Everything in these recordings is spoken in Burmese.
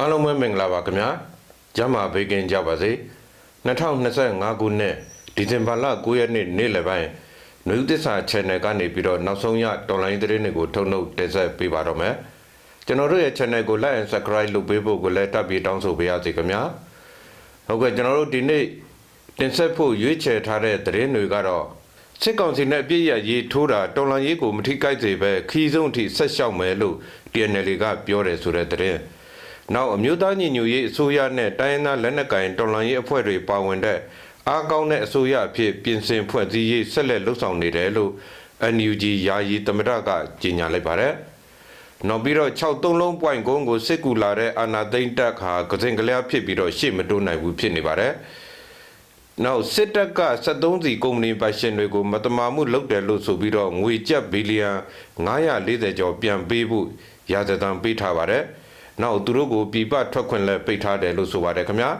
အားလုံးပဲမင်္ဂလာပါခင်ဗျာကျမ်းမာဘေးကင်းကြပါစေ2025ခုနှစ်ဒီဇင်ဘာလ9ရက်နေ့နေ့လယ်ပိုင်းနယူးသစ္စာ channel ကနေပြီးတော့နောက်ဆုံးရတော်လိုင်းသတင်းတွေကိုထုတ်နှုတ်တင်ဆက်ပေးပါတော့မယ်ကျွန်တော်တို့ရဲ့ channel ကို like and subscribe လုပ်ပေးဖို့ကိုလည်းတပ်ပြီးတောင်းဆိုပေးရစေခင်ဗျာဟုတ်ကဲ့ကျွန်တော်တို့ဒီနေ့တင်ဆက်ဖို့ရွေးချယ်ထားတဲ့သတင်းတွေကတော့စစ်ကောင်စီနဲ့အပြည့်ရရေးထိုးတာတော်လန်ရေးကိုမထိကိုက်စေပဲခီးဆုံးထိဆက်လျှောက်မယ်လို့ TNL ကပြောတယ်ဆိုတဲ့သတင်း။ နောက်အမျိုးသားညီညွတ်ရေးအစိုးရနဲ့တိုင်းရင်းသားလက်နက်ကိုင်တော်လှန်ရေးအဖွဲ့တွေပါဝင်တဲ့အားကောင်းတဲ့အစိုးရအဖြစ်ပြင်ဆင်ဖွဲ့စည်းရေးဆက်လက်လှုပ်ဆောင်နေတယ်လို့ NUG ယာယီသမရကကြေညာလိုက်ပါတယ်။နောက်ပြီးတော့63လုံးပွိုင်ကုန်းကိုစစ်ကူလာတဲ့အာနာသိမ့်တက်ခါကစင်ကလျားဖြစ်ပြီးတော့ရှေ့မတိုးနိုင်ဘူးဖြစ်နေပါတယ်။နောက်စစ်တပ်က73စီကုမ္ပဏီပိုင်ရှင်တွေကိုမတမာမှုလုပ်တယ်လို့ဆိုပြီးတော့ငွေကျပ်ဘီလီယံ940ကျော်ပြန်ပေးဖို့ရာဇသံပေးထားပါတယ်။ နောက်သူတို့ကိုပြပထွက်ခွင့်လည်းပိတ်ထားတယ်လို့ဆိုပါတယ်ခင်ဗျာ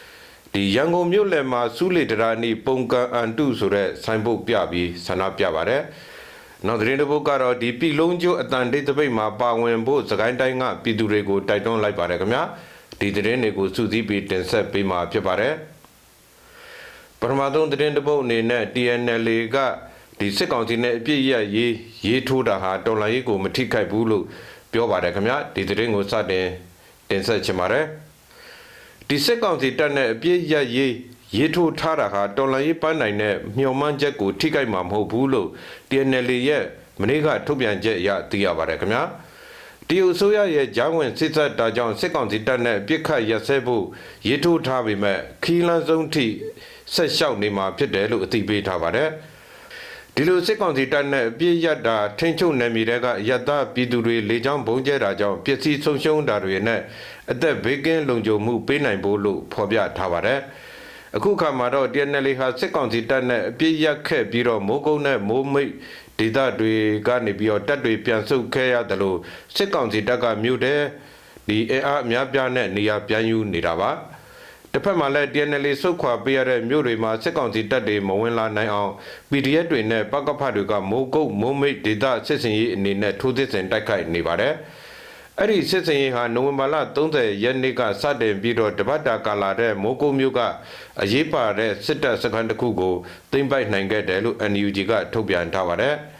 ။ဒီရန်ကုန်မြို့လယ်မှာစူးလေတရာနီပုံကန်အန်တုဆိုတဲ့ဆိုင်ပုတ်ပြပြီးဆန္ဒပြပါတယ်။နောက်သတင်းတစ်ပုဒ်ကတော့ဒီပြည်လုံးကျိုးအတန်ဒိတ်တပိတ်မှာပါဝင်ဖို့စကိုင်းတိုင်းကပြည်သူတွေကိုတိုက်တွန်းလိုက်ပါတယ်ခင်ဗျာ။ဒီသတင်းတွေကိုစုစည်းပြီးတင်ဆက်ပေးမှာဖြစ်ပါတယ်။ပထမဆုံးသတင်းတစ်ပုဒ်အနေနဲ့ TNL ကဒီစစ်ကောင်စီနဲ့အပြစ်ရရေးရေးထိုးတာဟာတော်လှန်ရေးကိုမထိခိုက်ဘူးလို့ ပြောပါတယ်ခင်ဗျာဒီသတင်းကိုစတင်တင်ဆက်ချင်ပါတယ်ဒီစစ်ကောင်စီတပ်နဲ့အပြစ်ရရေးရေးထိုးထားတာဟာတော်လှန်ရေးပန်းနိုင်တဲ့မျှော်မှန်းချက်ကိုထိခိုက်မှာမဟုတ်ဘူးလို့ TNL ရဲ့မနေ့ကထုတ်ပြန်ချက်အရသိရပါတယ်ခင်ဗျာတရုတ်ဆိုရရဲ့ဂျာဝင်စစ်သက်တာကြောင့်စစ်ကောင်စီတပ်နဲ့ပြစ်ခတ်ရက်စဲဖို့ရေးထိုးထားပေမဲ့ခီးလန်းဆုံးထိဆက်လျှောက်နေမှာဖြစ်တယ်လို့အသိပေးထားပါတယ် ဒီလိုစစ်ကောင်စီတပ်နဲ့ပြည့်ရတာထိန်းချုပ်နယ်မြေတွေကရတပြည်သူတွေလေကြောင်းဘုံကျဲတာကြောင့်ပစ္စည်းဆုံးရှုံးတာတွေနဲ့အသက်ဘေးကင်းလုံခြုံမှုပေးနိုင်ဖို့လို့ဖော်ပြထားပါတယ်အခုခါမှာတော့ TNL ဟာစစ်ကောင်စီတပ်နဲ့အပြစ်ရက်ခဲ့ပြီးတော့မိုးကုန်းနဲ့မိုးမိတ်ဒေသတွေကနေပြီးတော့တပ်တွေပြန်ဆုတ်ခဲ့ရတယ်လို့စစ်ကောင်စီတပ်ကမြို့တဲ့ဒီအင်အားအများပြားနဲ့နေရာပြန်ယူနေတာပါ တစ်ဖက်မှာလည်း TNL ဆုတ်ခွာပေးရတဲ့မြို့တွေမှာစစ်ကောင်စီတပ်တွေမဝင်လာနိုင်အောင် PDF တွေနဲ့ပကဖတွေကမိုးကုတ်မိုးမိတ်ဒေသစစ်စင်ရေးအနေနဲ့ထိုးစစ်ဆင်တိုက်ခိုက်နေပါတယ်အဲ့ဒီစစ်စင်ရေးဟာနိုဝင်ဘာလ30ရက်နေ့ကစတင်ပြီးတော့တပတ်တာကာလာတဲ့မိုးကုတ်မြို့ကအရေးပါတဲ့စစ်တပ်စခန်းတစ်ခုကိုသိမ်းပိုက်နိုင်ခဲ့တယ်လို့ NUG ကထုတ်ပြန်ထားပါတယ်။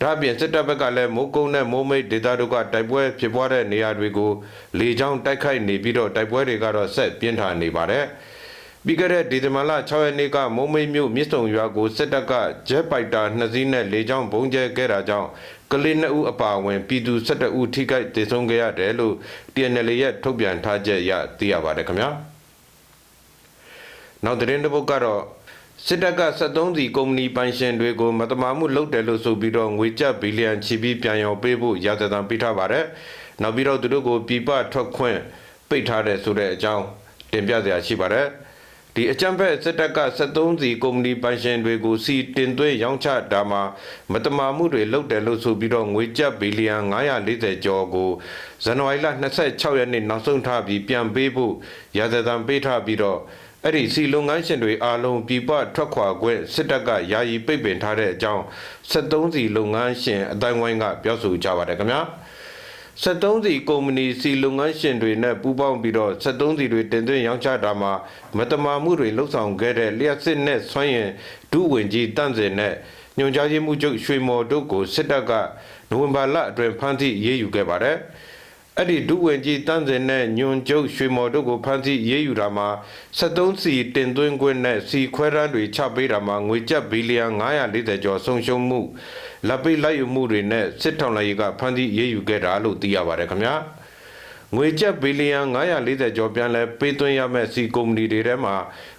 ဒါ့အပြင်စစ်တပ်ဘက်ကလည်းမိုးကုတ်နဲ့မိုးမိတ်ဒေသတို့ကတိုက်ပွဲဖြစ်ပွားတဲ့နေရာတွေကိုလေကြောင်းတိုက်ခိုက်နေပြီးတော့တိုက်ပွဲတွေကတော့ဆက်ပြင်းထန်နေပါတယ်။ပြီးခဲ့တဲ့ဒီဇင်ဘာလ6ရက်နေ့ကမုံမိတ်မြို့မြစ်စုံရွာကိုစစ်တပ်ကဂျက်ပိုက်တာနှစ်စီးနဲ့လေကြောင်းဘုံကျဲခဲ့တာကြောင့်ကလေးနှစ်ဦးအပါအဝင်ပြည်သူ12ဦးထိခိုက်ဒေဆုံးခဲ့ရတယ်လို့ TNL ရဲ့ထုတ်ပြန်ထားချက်အရသိရပါတယ်ခင်ဗျာနောက်သတင်းတစ်ပုဒ်ကတော့ စစ်တပ်က73စီကုမ္ပဏီပိုင်ရှင်တွေကိုမတမာမှုလုပ်တယ်လို့ဆိုပြီးတော့ငွေကျပ်ဘီလီယံချီပြီးပြန်ရောပေးဖို့ရာဇသံပေးထားပါတယ်။နောက်ပြီးတော့သူတို့ကိုပြပထွက်ခွင့်ပိတ်ထားတယ်ဆိုတဲ့အကြောင်းတင်ပြစရာရှိပါတယ်။ဒီအကြံဖက်စစ်တပ်က73စီကုမ္ပဏီပိုင်ရှင်တွေကိုစီတင်သွင်းရောင်းချတာမှာမတမာမှုတွေလုပ်တယ်လို့ဆိုပြီးတော့ငွေကျပ်ဘီလီယံ940ကျော်ကိုဇန်နဝါရီလ26ရက်နေ့နောက်ဆုံးထားပြီးပြန်ပေးဖို့ရာဇသံပေးထားပြီးတော့ အဲ့ဒီစီလုပ်ငန်းရှင်တွေအားလုံးပြပထွက်ခွာခွင့်စစ်တပ်ကယာယီပိတ်ပင်ထားတဲ့အကြောင်း73စီလုပ်ငန်းရှင်အတိုင်းဝိုင်းကပြောဆိုကြပါတယ်ခင်ဗျာ။73စီကုမ္ပဏီစီလုပ်ငန်းရှင်တွေနဲ့ပူးပေါင်းပြီးတော့73စီတွေတင်သွင်းရောင်းချတာမှာမတမာမှုတွေလှုပ်ဆောင်ခဲ့တဲ့လျှက်စစ်နဲ့ဆွမ်းရင်ဒုဝင်ကြီးတန့်စင်နဲ့ညွန်ကြားရေးမှုချုပ်ရွှေမော်တို့ကိုစစ်တပ်ကနိုဝင်ဘာလအတွင်းဖမ်းဆီးရေးယူခဲ့ပါတယ်။ အဲ့ဒီဒုဝင်ကြီးတန့်စင်နဲ့ညွန်ချုပ်ရွှေမော်တို့ကိုဖမ်းဆီးရေးယူတာမှာ73စီတင်သွင်းခွင့်နဲ့စီခွဲရန်တွေချပေးတာမှာငွေကျပ်ဘီလီယံ940ကျော်ဆုံးရှုံးမှုလက်ပိတ်လိုက်ယူမှုတွေနဲ့စစ်ထောင်လိုက်ရေးကဖမ်းဆီးရေးယူခဲ့တာလို့သိရပါတယ်ခင်ဗျာငွေကျပ်ဘီလီယံ940ကျော်ပြန်လဲပေးသွင်းရမယ့်စီကုမ္ပဏီတွေထဲမှာ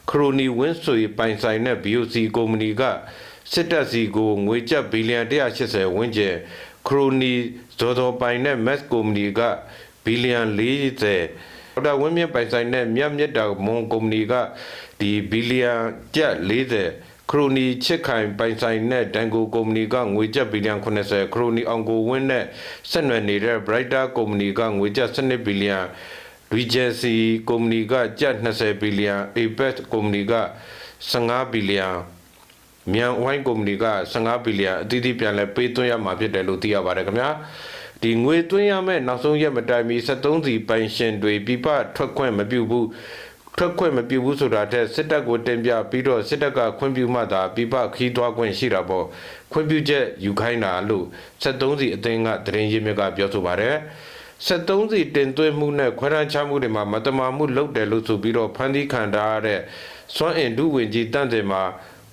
ခရိုနီဝင်းဆွေပိုင်ဆိုင်တဲ့ BOC ကုမ္ပဏီကစစ်တပ်စီကိုငွေကျပ်ဘီလီယံ180ဝန်းကျင် ခရိုနီဇော်ဇော်ပိုင်တဲ့ Max ကုမ္ပဏီကဘီလီယံ40ဒေါက်တာဝင်းမြင့်ပိုင်ဆိုင်တဲ့မြတ်မြတ်တာမွန်ကုမ္ပဏီကဒီဘီလီယံကျပ်40ခရိုနီချစ်ခိုင်ပိုင်ဆိုင်နဲ့ဒန်ကိုကုမ္ပဏီကငွေကျပ်ဘီလီယံ80ခရိုနီအောင်ကိုဝင်းနဲ့ဆက်နွယ်နေတဲ့ Brighter ကုမ္ပဏီကငွေကျပ်12ဘီလီယံ Regency ကုမ္ပဏီကကျပ်20ဘီလီယံ Apex ကုမ္ပဏီက15ဘီလီယံ မြန်ဝိုင်းကုမ္ပဏီက15ဘီလီယံအသီးသီးပြန်လဲပေးသွင်းရမှာဖြစ်တယ်လို့သိရပါတယ်ခင်ဗျာဒီငွေသွင်းရမယ့်နောက်ဆုံးရက်မတိုင်မီ73စီပိုင်ရှင်တွေပြပထွက်ခွင့်မပြုဘူးထွက်ခွင့်မပြုဘူးဆိုတာတဲ့စစ်တပ်ကိုတင်ပြပြီးတော့စစ်တပ်ကခွင့်ပြုမှသာပြပခီးသွားခွင့်ရှိတာပေါ့ခွင့်ပြုချက်ယူခိုင်းတာလို့73စီအသင်းကသတင်းရင်းမြစ်ကပြောဆိုပါတယ်73စီတင်သွင်းမှုနဲ့ခွဲရန်ချမှုတွေမှာမတမာမှုလုပ်တယ်လို့ဆိုပြီးတော့ဖန်တီးခံထားရတဲ့စွမ်းအင်ဒုဝင်ကြီးတန့်စင်မှာ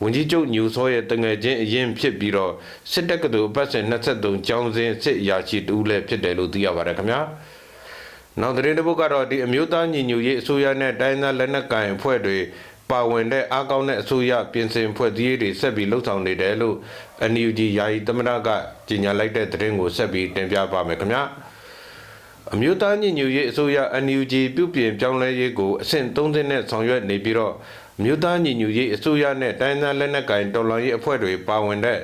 ဝင်ကြီးချုပ်ညူစောရဲ့တငယ်ချင်းအရင်ဖြစ်ပြီးတော့စစ်တပ်ကတူအပတ်စဉ်23ကျောင်းစဉ်စစ်အရာရှိတူလည်းဖြစ်တယ်လို့သိရပါတယ်ခင်ဗျာနောက်သတင်းတစ်ပုဒ်ကတော့ဒီအမျိုးသားညီညွတ်ရေးအစိုးရနဲ့တိုင်းသားလက်နက်ကိုင်အဖွဲ့တွေပါဝင်တဲ့အားကောင်းတဲ့အစိုးရပြင်ဆင်ဖွဲ့စည်းရေးတွေဆက်ပြီးလှုပ်ဆောင်နေတယ်လို့ NUG ယာယီသမရကကြေညာလိုက်တဲ့သတင်းကိုဆက်ပြီးတင်ပြပါမယ်ခင်ဗျာအမျိုးသားညီညွတ်ရေးအစိုးရ NUG ပြုပြင်ပြောင်းလဲရေးကိုအဆင့်၃ဆင့်နဲ့ဆောင်ရွက်နေပြီးတော့အ မျိုးသားညီညွတ်ရေးအစိုးရနဲ့တိုင်းသားလက်နက်ကိုင်တော်လှန်ရေးအဖွဲ့တွေပါဝင်တဲ့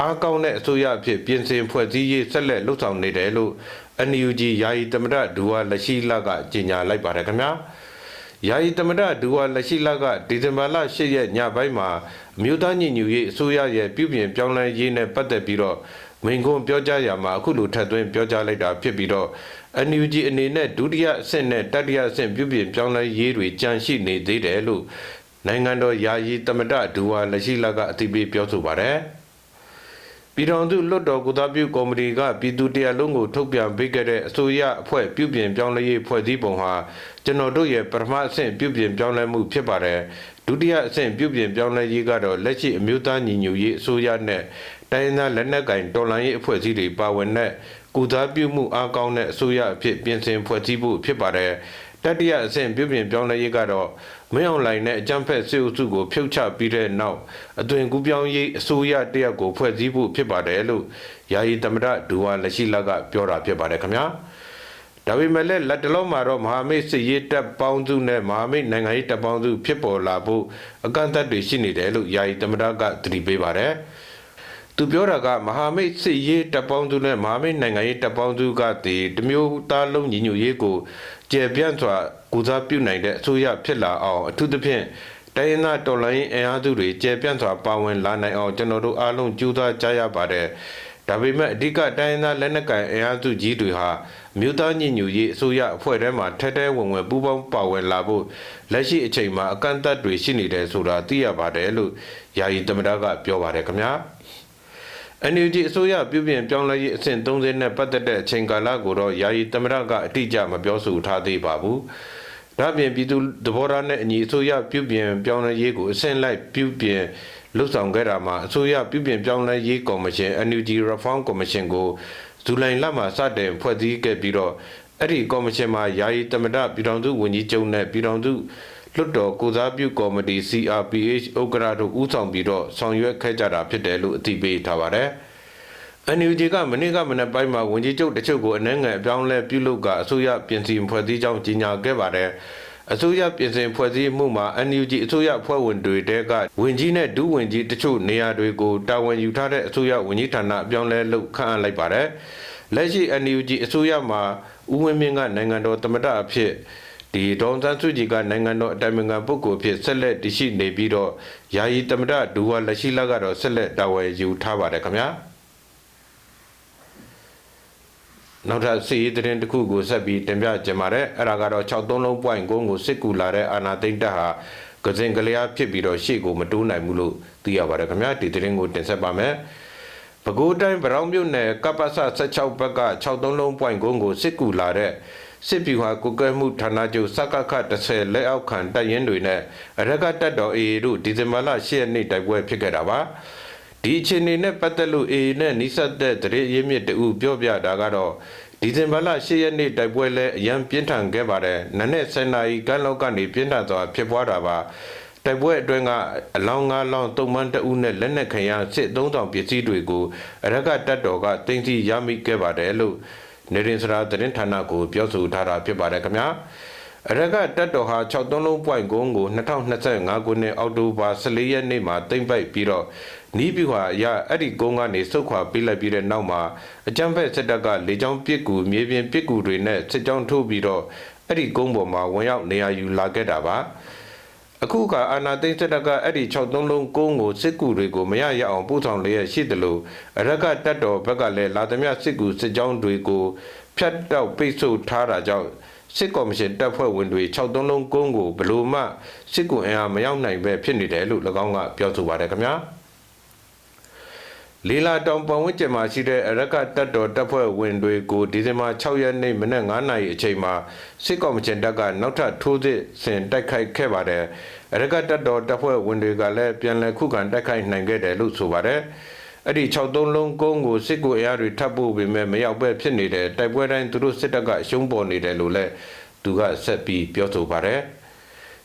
အားကောင်းတဲ့အစိုးရအဖြစ်ပြင်ဆင်ဖွဲ့စည်းရေးဆက်လက်လှုပ်ဆောင်နေတယ်လို့ NUG ယာယီသမ္မတဒူဝါလက်ရှိလကကြေညာလိုက်ပါတယ်ခင်ဗျာယာယီသမ္မတဒူဝါလက်ရှိလကဒီဇင်ဘာလ10ရက်ညပိုင်းမှာအမျိုးသားညီညွတ်ရေးအစိုးရရဲ့ပြုပြင်ပြောင်းလဲရေးနဲ့ပတ်သက်ပြီးတော့မိန်ခွန်းပြောကြားရမှာအခုလိုထပ်သွင်းပြောကြားလိုက်တာဖြစ်ပြီးတော့ NUG အနေနဲ့ဒုတိယအဆင့်နဲ့တတိယအဆင့်ပြုပြင်ပြောင်းလဲရေးတွေကြန့်ရှိနေသေးတယ်လို့ နိုင်ငံတော်ယာယီသမ္မတဒူဝါလက်ရှိလကအသိပေးပြောဆိုပါတယ်။ပြည်ထောင်စုလွတ်တော်ကုသပြုကော်မတီကပြည်သူတရားလုံးကိုထုတ်ပြန်ပေးခဲ့တဲ့အစိုးရအဖွဲ့ပြုပြင်ပြောင်းလဲရေးဖွဲ့စည်းပုံဟာကျွန်တော်တို့ရဲ့ပထမအဆင့်ပြုပြင်ပြောင်းလဲမှုဖြစ်ပါတယ်။ဒုတိယအဆင့်ပြုပြင်ပြောင်းလဲရေးကတော့လက်ရှိအမျိုးသားညီညွတ်ရေးအစိုးရနဲ့တိုင်းဒေသလက်နက်ကိုင်တော်လှန်ရေးအဖွဲ့အစည်းတွေပါဝင်တဲ့ကုသပြုမှုအားကောင်းတဲ့အစိုးရအဖြစ်ပြင်ဆင်ဖွဲ့စည်းဖို့ဖြစ်ပါတယ်။တတိယအဆင့်ပြုပြင်ပြောင်းလဲရေးကတော့ မင်းအွန်လိုင်းနဲ့အကြံဖက်စေအုပ်စုကိုဖြုတ်ချပြီးတဲ့နောက်အသွင်ကူးပြောင်းရေးအစိုးရတရက်ကိုဖွဲ့စည်းဖို့ဖြစ်ပါတယ်လို့ယာယီသမ္မတဒူဝါလက်ရှိလကပြောတာဖြစ်ပါတယ်ခင်ဗျာ။ဒါပေမဲ့လည်းလက်တလုံးမှာတော့မဟာမိတ်စစ်ရေးတပ်ပေါင်းစုနဲ့မဟာမိတ်နိုင်ငံရေးတပ်ပေါင်းစုဖြစ်ပေါ်လာဖို့အကန့်အသတ်တွေရှိနေတယ်လို့ယာယီသမ္မတကသတိပေးပါတယ်။ သူပြောတာကမဟာမိတ်စစ်ရေးတပ်ပေါင်းစုနဲ့မဟာမိတ်နိုင်ငံရေးတပ်ပေါင်းစုကတည်တမျိုးသားလုံးညီညွတ်ရေးကိုကျေပြန့်စွာကူစားပြုနိုင်တဲ့အစိုးရဖြစ်လာအောင်အထူးသဖြင့်တိုင်းရင်းသားတော်လှန်ရေးအင်အားစုတွေကျေပြန့်စွာပါဝင်လာနိုင်အောင်ကျွန်တော်တို့အားလုံးကြိုးစားကြရပါတယ်။ဒါပေမဲ့အဓိကတိုင်းရင်းသားလက်နက်ကိုင်အင်အားစုကြီးတွေဟာမြို့သားညီညွတ်ရေးအစိုးရအဖွဲ့ထဲမှာထဲထဲဝင်ဝင်ပူးပေါင်းပါဝင်လာဖို့လက်ရှိအချိန်မှာအကန့်အသတ်တွေရှိနေတယ်ဆိုတာသိရပါတယ်လို့ယာယီသမ္မတကပြောပါတယ်ခင်ဗျာ။ NUG အစိုးရပြုပြင်ပြောင်းလဲရေးအဆင့်30နဲ့ပတ်သက်တဲ့အချိန်ကာလကိုတော့ယာယီသမရကအတိအကျမပြောဆိုထားသေးပါဘူး။ဒါ့အပြင်ပြည်သူသဘောထားနဲ့အညီအစိုးရပြုပြင်ပြောင်းလဲရေးကိုအဆင့်လိုက်ပြုပြင်လှုပ်ဆောင်ခဲ့တာမှာအစိုးရပြုပြင်ပြောင်းလဲရေးကော်မရှင် NUG Reform Commission ကိုဇူလိုင်လမှာစတင်ဖွဲ့စည်းခဲ့ပြီးတော့အဲ့ဒီကော်မရှင်မှာယာယီသမရပြည်ထောင်စုဝန်ကြီးချုပ်နဲ့ပြည်ထောင်စု လွတ်တော်ကိုစားပြုကော်မတီ CRPH ဥက္ကရာတို့ဦးဆောင်ပြီးတော့ဆောင်ရွက်ခဲ့ကြတာဖြစ်တယ်လို့အသိပေးထားပါတယ်။ NUG ကမနေ့ကမနေ့ပိုင်းမှာဝန်ကြီးချုပ်တချို့ကိုအနှဲငယ်အပြောင်းလဲပြုလုပ်ကအစိုးရပြင်ဆင်ဖွဲ့စည်းကြောင်းကြေညာခဲ့ပါတယ်။အစိုးရပြင်ဆင်ဖွဲ့စည်းမှုမှာ NUG အစိုးရဖွဲ့ဝင်တွေတဲကဝင်ကြီးနဲ့ဒုဝင်ကြီးတချို့နေရာတွေကိုတာဝန်ယူထားတဲ့အစိုးရဝန်ကြီးဌာနအပြောင်းလဲလုပ်ခန့်အပ်လိုက်ပါတယ်။လက်ရှိ NUG အစိုးရမှာဦးဝင်းမြင့်ကနိုင်ငံတော်သမ္မတအဖြစ် ဒီဒေါန်ဆန်းစုကြည်ကနိုင်ငံတော်အတိုင်ပင်ခံပုဂ္ဂိုလ်ဖြစ်ဆက်လက်တရှိနေပြီးတော့ယာယီသမ္မတဒူဝါလက်ရှိလက်ကတော့ဆက်လက်တာဝန်ယူထားပါတယ်ခင်ဗျာနောက်ထပ်စီးရီးသတင်းတစ်ခုကိုဆက်ပြီးတင်ပြကြပါမယ်အဲ့ဒါကတော့63လုံး point ကိုကိုစစ်ကူလာတဲ့အာနာသိမ့်တက်ဟာကစင်ကလျားဖြစ်ပြီးတော့ရှေ့ကိုမတိုးနိုင်ဘူးလို့သိရပါတယ်ခင်ဗျာဒီသတင်းကိုတင်ဆက်ပါမယ်ပဲခူးတိုင်းဗရောင်းမြို့နယ်ကပ္ပစ16ဘက်က63လုံး point ကိုကိုစစ်ကူလာတဲ့ စစ်ဗျူဟာကုကဲမှုဌာနချုပ်စကခ30လက်အောက်ခံတပ်ရင်းတွေနဲ့အရကတပ်တော် AA တို့ဒီဇင်ဘာလ10ရက်နေ့တိုက်ပွဲဖြစ်ခဲ့တာပါဒီအခြေအနေနဲ့ပတ်သက်လို့ AA နဲ့နှိစက်တဲ့တရေရင်းမြစ်တူပြောပြတာကတော့ဒီဇင်ဘာလ10ရက်နေ့တိုက်ပွဲလဲအရန်ပြင်းထန်ခဲ့ပါတယ်နနက်7နာရီကမ်းလောက်ကနေပြင်းထန်စွာဖြစ်ပွားတာပါတိုက်ပွဲအတွင်းကအလောင်းငါးလောင်းတုံမန်းတအုပ်နဲ့လက်နက်ခံရစစ်3000ပစ္စည်းတွေကိုအရကတပ်တော်ကတင်စီရမိခဲ့ပါတယ်လို့ နေရင်စရာသတင်းဌာနကိုပြောဆိုထားတာဖြစ်ပါတယ်ခင်ဗျာအရကတက်တော်ဟာ63လုံး point ကို2025ခုနှစ်အောက်တိုဘာ14ရက်နေ့မှာတင်ပိုက်ပြီးတော့နီးပြူဟာရအဲ့ဒီကုန်းကနေစုတ်ခွာပေးလိုက်ပြီးတဲ့နောက်မှာအကြမ်းဖက်စစ်တပ်ကလေကြောင်းပစ်ကူမြေပြင်ပစ်ကူတွေနဲ့စစ်ကြောင်းထိုးပြီးတော့အဲ့ဒီကုန်းပေါ်မှာဝင်ရောက်နေရာယူလာခဲ့တာပါ အခုကအာနာသိန်းစစ်တပ်ကအဲ့ဒီ63လုံးကုန်းကိုစစ်ကူတွေကိုမရရအောင်ပို့ဆောင်လျက်ရှိတယ်လို့အရက်ကတပ်တော်ဘက်ကလည်းလာသမျှစစ်ကူစစ်ကြောင်းတွေကိုဖျက်တောက်ပိတ်ဆို့ထားတာကြောင့်စစ်ကော်မရှင်တပ်ဖွဲ့ဝင်တွေ63လုံးကုန်းကိုဘလို့မှစစ်ကူအင်အားမရောက်နိုင်ပဲဖြစ်နေတယ်လို့၎င်းကပြောဆိုပါတယ်ခင်ဗျာ လီလာတောင်ပဝန်းကျင်မှာရှိတဲ့အရက်ကတပ်တော်တပ်ဖွဲ့ဝင်တွေကိုဒီဇင်ဘာ6ရက်နေ့မနက်9:00နာရီအချိန်မှာစစ်ကော်မရှင်တပ်ကနောက်ထပ်ထိုးစစ်ဆင်တိုက်ခိုက်ခဲ့ပါတယ်။အရက်ကတပ်တော်တပ်ဖွဲ့ဝင်တွေကလည်းပြန်လည်ခုခံတိုက်ခိုက်နိုင်ခဲ့တယ်လို့ဆိုပါတယ်။အဲ့ဒီ63လုံးကုန်းကိုစစ်ကူအင်အားတွေထပ်ပို့ပေမဲ့မရောက်ပဲဖြစ်နေတယ်တိုက်ပွဲတိုင်းသူတို့စစ်တပ်ကအရှုံးပေါ်နေတယ်လို့လည်းသူကဆက်ပြီးပြောဆိုပါတယ်။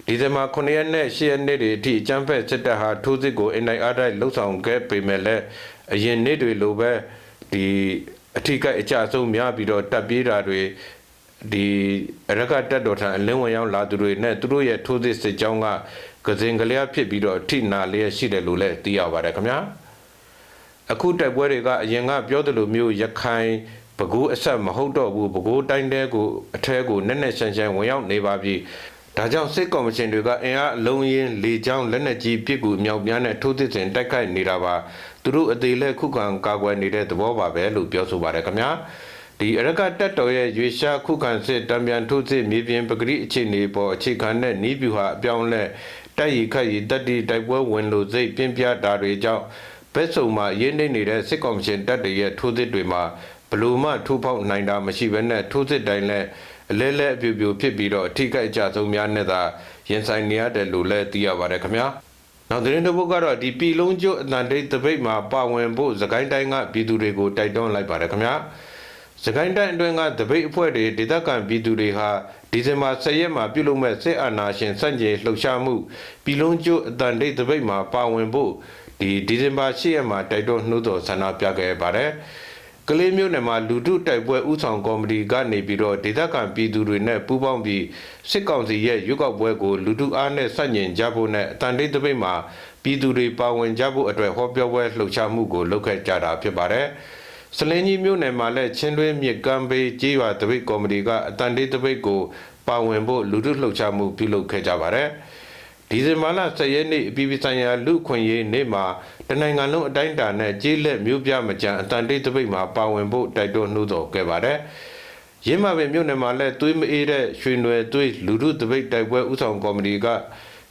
ဒီဇင်ဘာ9ရက်နဲ့10ရက်နေ့တွေအထိအကြမ်းဖက်စစ်တပ်ဟာထိုးစစ်ကိုအင်တိုင်းအားတိုင်းလှုပ်ဆောင်ခဲ့ပေမဲ့လည်း အရင်နေ့တွေလိုပဲဒီအထိကအကြဆုံးများပြီးတော့တပ်ပြေးတာတွေဒီအရကတက်တော်ထံအလင်းဝင်ရောက်လာသူတွေနဲ့သူတို့ရဲ့ထိုးစစ်စစ်ကြောင်းကကစင်ကလေးဖြစ်ပြီးတော့အထိနာလျက်ရှိတယ်လို့လည်းသိရပါတယ်ခင်ဗျာအခုတိုက်ပွဲတွေကအရင်ကပြောသလိုမျိုးရခိုင်ပဲခူးအဆက်မဟုတ်တော့ဘူးပဲခူးတိုင်းတဲကိုအထဲကိုနက်နက်ရှန်ရှန်ဝင်ရောက်နေပါပြီ ဒါကြောင့်စစ်ကော်မရှင်တွေကအင်အားအလုံးရင်းလေကြောင်းလက်နက်ကြီးပစ်ကူမြောက်များနဲ့ထိုးစစ်ဆင်တိုက်ခိုက်နေတာပါသူတို့အသေးလက်ခုခံကာကွယ်နေတဲ့သဘောပါပဲလို့ပြောဆိုပါတယ်ခင်ဗျာဒီအရကတက်တော်ရဲ့ရွေရှာခုခံစစ်တံပြန်ထိုးစစ်မြေပြင်ပဂရိအခြေအနေပေါ်အခြေခံတဲ့နီးပြူဟာအပြောင်းလဲတိုက်ရီခတ်ရီတက်တီတိုက်ပွဲဝင်လို့စိတ်ပြင်းပြတာတွေကြောင့်ဘက်စုံမှာရင်းနှိမ့်နေတဲ့စစ်ကော်မရှင်တပ်တွေရဲ့ထိုးစစ်တွေမှာဘလို့မှထိုးပေါက်နိုင်တာမရှိဘဲနဲ့ထိုးစစ်တိုင်းလဲ အလဲလဲအပြူပြူဖြစ်ပြီးတော့အထိကိအကြဆုံးများနဲ့သာရင်ဆိုင်နေရတယ်လို့လည်းသိရပါတယ်ခင်ဗျာနောက်သတင်းတစ်ပုဒ်ကတော့ဒီပြည်လုံးကျွတ်အတန်တိတ်တပိတ်မှာပါဝင်ဖို့သခိုင်းတိုင်းကပြည်သူတွေကိုတိုက်တွန်းလိုက်ပါတယ်ခင်ဗျာစကိုင်းတိုင်းအတွင်းကတပိတ်အဖွဲ့တွေဒေသခံပြည်သူတွေဟာဒီဇင်ဘာ10ရက်မှာပြုလုပ်မဲ့စစ်အာဏာရှင်စန့်ကျင်လှုပ်ရှားမှုပြည်လုံးကျွတ်အတန်တိတ်တပိတ်မှာပါဝင်ဖို့ဒီဒီဇင်ဘာ10ရက်မှာတိုက်တွန်းနှိုးဆော်ဆန္ဒပြခဲ့ပါတယ်။ ကလေးမျိုးနယ်မှာလူထုတိုက်ပွဲဥဆောင်ကော်မတီကနေပြီးတော့ဒေသခံပြည်သူတွေနဲ့ပူးပေါင်းပြီးစစ်ကောင်စီရဲ့ရွေးကောက်ပွဲကိုလူထုအားနဲ့ဆန့်ကျင်ကြဖို့နဲ့အတန်တိတ်တပိတ်မှာပြည်သူတွေပါဝင်ကြဖို့အတွက်ဟောပြောပွဲလှုပ်ရှားမှုကိုလုပ်ခဲ့ကြတာဖြစ်ပါတယ်။စလင်းကြီးမြို့နယ်မှာလည်းချင်းတွင်းမြစ်ကမ်းဘေးကြေးရွာတပိတ်ကော်မတီကအတန်တိတ်တပိတ်ကိုပါဝင်ဖို့လူထုလှုပ်ရှားမှုပြုလုပ်ခဲ့ကြပါတယ်။ ဒီဇင်ဘာလ10ရက်နေ့အပြည်ပြည်ဆိုင်ရာလူခွင့်ရေးနေ့မှာတနိုင်ငံလုံးအတိုင်းအတာနဲ့ကြေးလက်မျိုးပြမကြံအတန်တိတ်တပိတ်မှာပါဝင်ဖို့တိုက်တွန်းနှိုးဆော်ခဲ့ပါတယ်။ရင်းမပင်မြို့နယ်မှာလည်းသွေးမအေးတဲ့ရွှေနွယ်သွေးလူထုတပိတ်တိုက်ပွဲဥဆောင်ကော်မတီက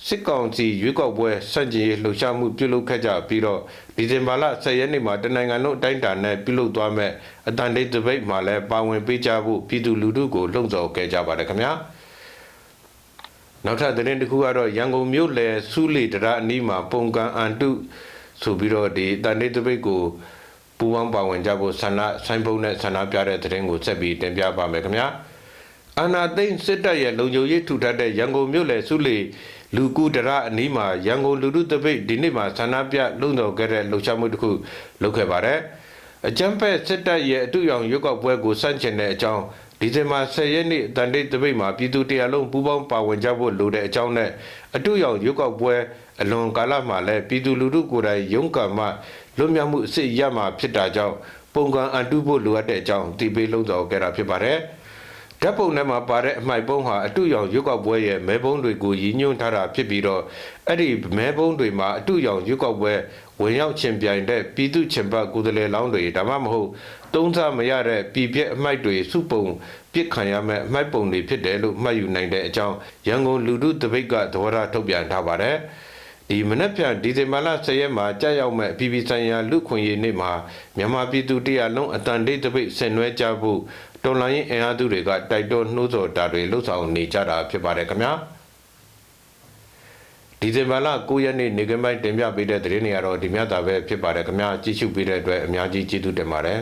စစ်ကောင်စီရွေးကောက်ပွဲစန့်ကျင်ရေးလှုပ်ရှားမှုပြုလုပ်ခဲ့ကြပြီးတော့ဒီဇင်ဘာလ10ရက်နေ့မှာတနိုင်ငံလုံးအတိုင်းအတာနဲ့ပြုလုပ်သွားမဲ့အတန်တိတ်တပိတ်မှာလည်းပါဝင်ပေးကြဖို့ပြည်သူလူထုကိုလှုံ့ဆော်ခဲ့ကြပါတယ်ခင်ဗျာ။ နောက်ထပ်သတင်းတစ်ခုကတော့ရန်ကုန်မြို့လယ်စုလီတရအနီးမှာပုံကန်အန်တုဆိုပြီးတော့ဒီတန်တေးတပိတ်ကိုပူပေါင်းပါဝင်ကြဖို့ဆန္ဒဆိုင်ပုံနဲ့ဆန္ဒပြတဲ့သတင်းကိုဆက်ပြီးတင်ပြပါမယ်ခင်ဗျာအာနာသိန်းစစ်တပ်ရဲ့လုံခြုံရေးထူထပ်တဲ့ရန်ကုန်မြို့လယ်စုလီလူကူတရအနီးမှာရန်ကုန်လူထုတပိတ်ဒီနေ့မှာဆန္ဒပြလုံတော်ခဲ့တဲ့လှုပ်ရှားမှုတစ်ခုလုပ်ခဲ့ပါတယ်အကြံဖက်စစ်တပ်ရဲ့အတူရောင်ရွက်ောက်ပွဲကိုစန့်ကျင်တဲ့အကြောင်း ဒီဇင်ဘာ10ရက်နေ့တန်တိတ်တပိတ်မှာပြည်သူတရားလုံးပူးပေါင်းပါဝင်ကြဖို့လိုတဲ့အကြောင်းနဲ့အတူရောင်ရွက်ောက်ပွဲအလွန်ကာလမှာလည်းပြည်သူလူထုကိုယ်တိုင်ရုန်းကန်မှလွတ်မြောက်မှုအစစ်ရမှာဖြစ်တာကြောင့်ပုံကံအတုဖို့လိုအပ်တဲ့အကြောင်းတည်ပေးလို့တော်ခဲ့တာဖြစ်ပါတယ်ဓာတ်ပုံထဲမှာပါတဲ့အမိုက်ပုံးဟာအတုရောင်ရွက်ောက်ပွဲရဲ့မဲပုံးတွေကိုရည်ညွှန်းထားတာဖြစ်ပြီးတော့အဲ့ဒီမဲပုံးတွေမှာအတုရောင်ရွက်ောက်ပွဲ ဝင်ရောက်ခြင်းပြိုင်တဲ့ပြည်သူ့ချင်ပတ်ကိုယ်စားလှယ်လောင်းတွေဒါမှမဟုတ်သုံးစားမရတဲ့ပြည်ပြက်အမိုက်တွေစုပုံပြစ်ခံရမဲ့အမိုက်ပုံတွေဖြစ်တယ်လို့မှတ်ယူနိုင်တဲ့အကြောင်းရန်ကုန်လူထုတပိတ်ကသဘောထားထုတ်ပြန်ထားပါတယ်ဒီမနက်ဖြန်ဒီဇင်ဘာလ10ရက်မှာကြာရောက်မဲ့ပြည်ပြည်ဆိုင်ရာလူခွင့်ရေးနေ့မှာမြန်မာပြည်သူတရားလုံးအတန်တိတ်တပိတ်ဆင်နွှဲကြဖို့တော်လိုင်းအင်အားစုတွေကတိုက်တွန်းနှိုးဆော်တာတွေလှုပ်ဆောင်နေကြတာဖြစ်ပါတယ်ခင်ဗျာ ဒီဇင်ဘာလ9ရက်နေ့နေကမိုင်းတင်ပြပေးတဲ့သတင်းတွေကတော့ဒီမြတ်တာပဲဖြစ်ပါတယ်ခင်ဗျာကြည့်ရှုပေးတဲ့အတွက်အများကြီးကျေးဇူးတင်ပါတယ်